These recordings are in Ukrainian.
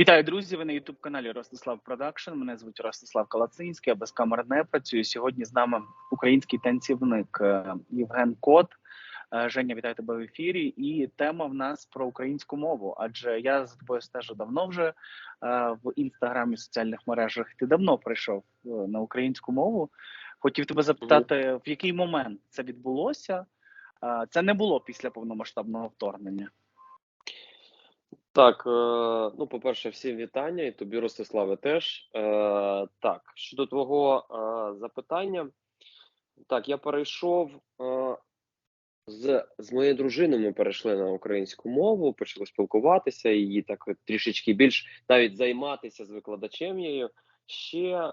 Вітаю, друзі! Ви на youtube каналі Ростислав Продакшн. Мене звуть Ростислав Калацинський, я без камер не працюю. Сьогодні з нами український танцівник е, Євген Кот. Е, Женя, вітаю тебе в ефірі. І тема в нас про українську мову. Адже я за тобою стежу давно вже е, в інстаграмі, соціальних мережах. Ти давно прийшов на українську мову. Хотів тебе запитати, в який момент це відбулося? Це не було після повномасштабного вторгнення. Так, е, ну, по-перше, всім вітання, і тобі, Ростиславе, теж. Е, Так, щодо твого е, запитання, так, я перейшов з, з моєю дружиною. Ми перейшли на українську мову, почали спілкуватися, її так трішечки більш навіть займатися з викладачем її ще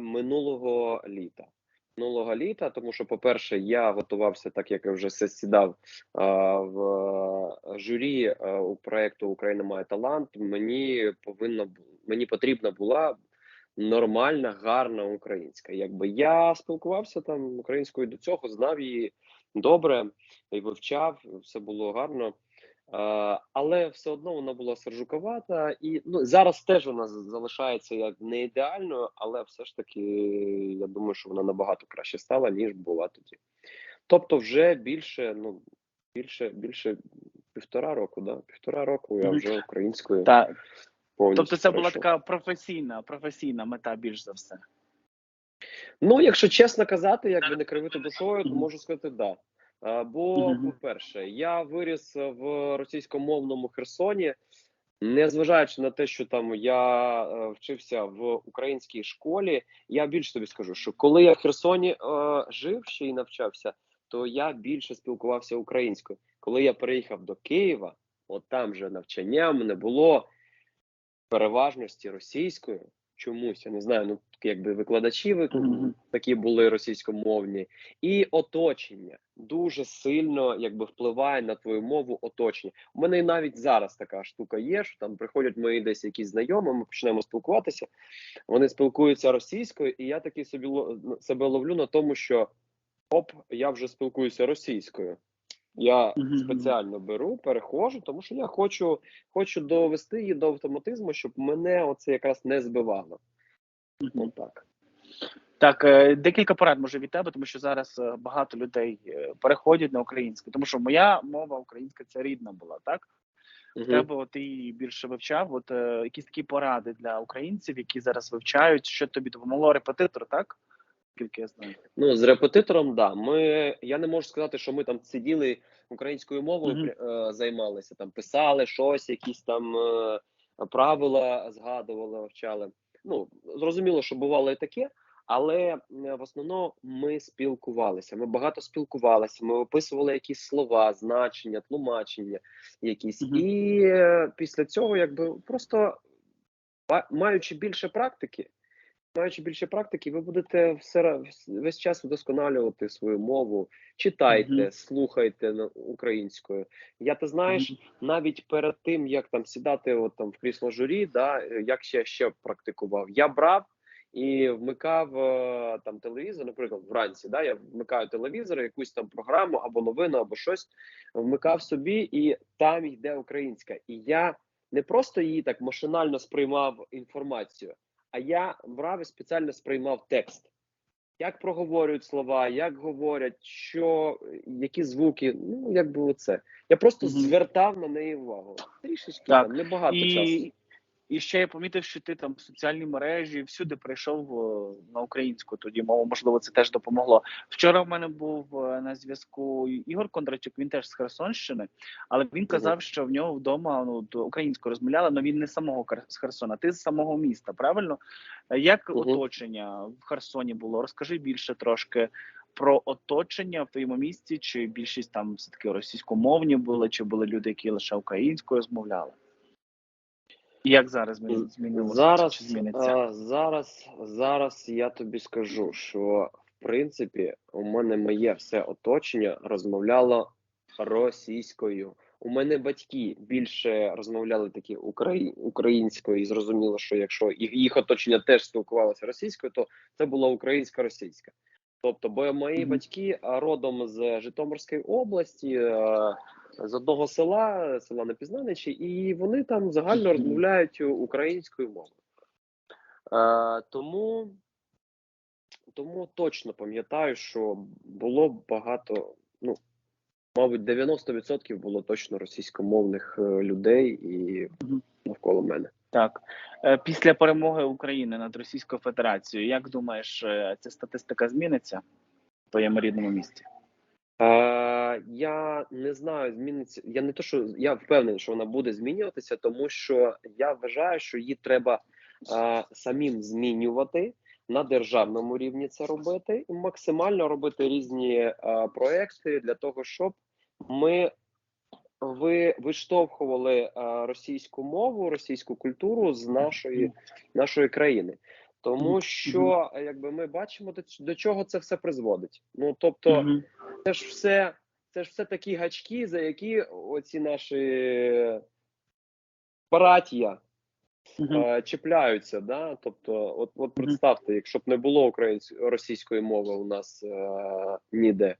минулого літа. Минулого літа, тому що, по-перше, я готувався, так як я вже сідав в е, журі а, у проекту Україна має талант. Мені повинна мені потрібна була нормальна, гарна українська. Якби я спілкувався там українською до цього, знав її добре і вивчав, все було гарно. Але все одно вона була сержуковата, і ну зараз теж вона залишається як не ідеальною, але все ж таки я думаю, що вона набагато краще стала ніж була тоді. Тобто, вже більше, ну більше, більше півтора року, да, півтора року я вже українською Так, повністю. тобто, це була пройшов. така професійна, професійна мета, більш за все. Ну, якщо чесно казати, якби не кривити душою, то можу сказати да. Бо, по-перше, я виріс в російськомовному Херсоні, незважаючи на те, що там я е, вчився в українській школі, я більше тобі скажу, що коли я в Херсоні е, жив ще й навчався, то я більше спілкувався українською. Коли я переїхав до Києва, от там же навчання в мене було переважності російською. Чомусь я не знаю, ну якби викладачі такі були російськомовні, і оточення дуже сильно якби впливає на твою мову. Оточення. У мене і навіть зараз така штука є. що Там приходять мої десь якісь знайомі, ми почнемо спілкуватися. Вони спілкуються російською, і я такий собі себе ловлю на тому, що оп, я вже спілкуюся російською. Я Мгм. спеціально беру, перехожу, тому що я хочу, хочу довести її до автоматизму, щоб мене оце якраз не збивало. Ну так. Так, е, декілька порад може від тебе, тому що зараз е, багато людей е, переходять на українську, тому що моя мова українська це рідна була, так? В Мгм. тебе от ти її більше вивчав. От якісь такі поради для українців, які зараз вивчають, що тобі допомогло репетитор, так? Скільки я знаю. Ну, з репетитором, да. Ми я не можу сказати, що ми там сиділи українською мовою, пря- е, займалися там, писали щось, якісь там е, правила згадували, вивчали. Ну зрозуміло, що бувало і таке, але е, в основному ми спілкувалися. Ми багато спілкувалися. Ми описували якісь слова, значення, тлумачення, якісь, Мгм. і е, після цього, якби просто маючи більше практики. Маючи більше практики, ви будете все весь час вдосконалювати свою мову, читайте, Мгм. слухайте українською. Я ти знаєш, Мгм. навіть перед тим як там сідати от, там в крісло журі, да, як ще ще практикував, я брав і вмикав е, там телевізор, наприклад, вранці. Да, я вмикаю телевізор, якусь там програму або новину, або щось вмикав собі, і там йде українська. І я не просто її так машинально сприймав інформацію а я брав і спеціально сприймав текст. Як проговорюють слова, як говорять, що, які звуки, ну як було це. Я просто Мгм. звертав на неї увагу. Трішечки Так. там, небагато часу. І, ще я помітив, що ти там в соціальні мережі всюди прийшов на українську тоді мову. Можливо, це теж допомогло. Вчора в мене був е, на зв'язку Ігор Кондратюк, він теж з Херсонщини, але він казав, що в нього вдома ну то українською розмовляли, але він не самого з Херсона, ти з самого міста. Правильно? Е, Як Мгм. оточення в Херсоні було? Розкажи більше трошки. Про оточення в твоєму місті, чи більшість там все таки російськомовні були, чи були люди, які лише українською розмовляли? Як зараз змінилося? Зараз, чи зміниться? а, зараз, зараз я тобі скажу, що в принципі у мене моє все оточення розмовляло російською. У мене батьки більше розмовляли такі украї... українською, і зрозуміло, що якщо їх, їх оточення теж спілкувалося російською, то це була українська російська. Тобто, бо мої батьки родом з Житомирської області, е, з одного села, села Непізнаничі, і вони там загально розмовляють українською мовою. Е, тому, тому точно пам'ятаю, що було багато, ну, мабуть, 90% було точно російськомовних е, людей і навколо мене. Так, після перемоги України над Російською Федерацією, як думаєш, е, ця статистика зміниться в твоєму рідному місті? Е, я не знаю, зміниться. Я не то, що я впевнений, що вона буде змінюватися, тому що я вважаю, що її треба е, самим змінювати на державному рівні це робити і максимально робити різні е, проекти для того, щоб ми ви виштовхували е, російську мову, російську культуру з нашої, нашої країни. Тому що, якби ми бачимо, до, до чого це все призводить. Ну тобто, це ж все, це ж все такі гачки, за які оці наші братія е, чіпляються. Да? Тобто, от, от представте, якщо б не було української російської мови у нас е, ніде.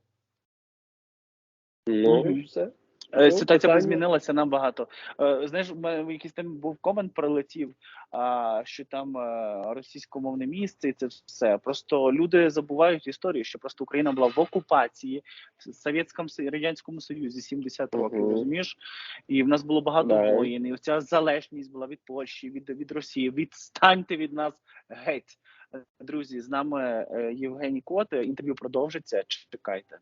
Ну, все. Е, Ну, Ситуація питання- змінилася набагато. Е, Знаєш, в мене якийсь там був комент прилетів, що там е, російськомовне місце, і це все. Просто люди забувають історію, що просто Україна була в окупації в Совєтському Радянському Союзі 70 років, Мгм. розумієш? І в нас було багато Да. воїн, і ця залежність була від Польщі, від, від Росії. Відстаньте від нас геть. Друзі, з нами Євгеній Кот. Інтерв'ю продовжиться. Чекайте.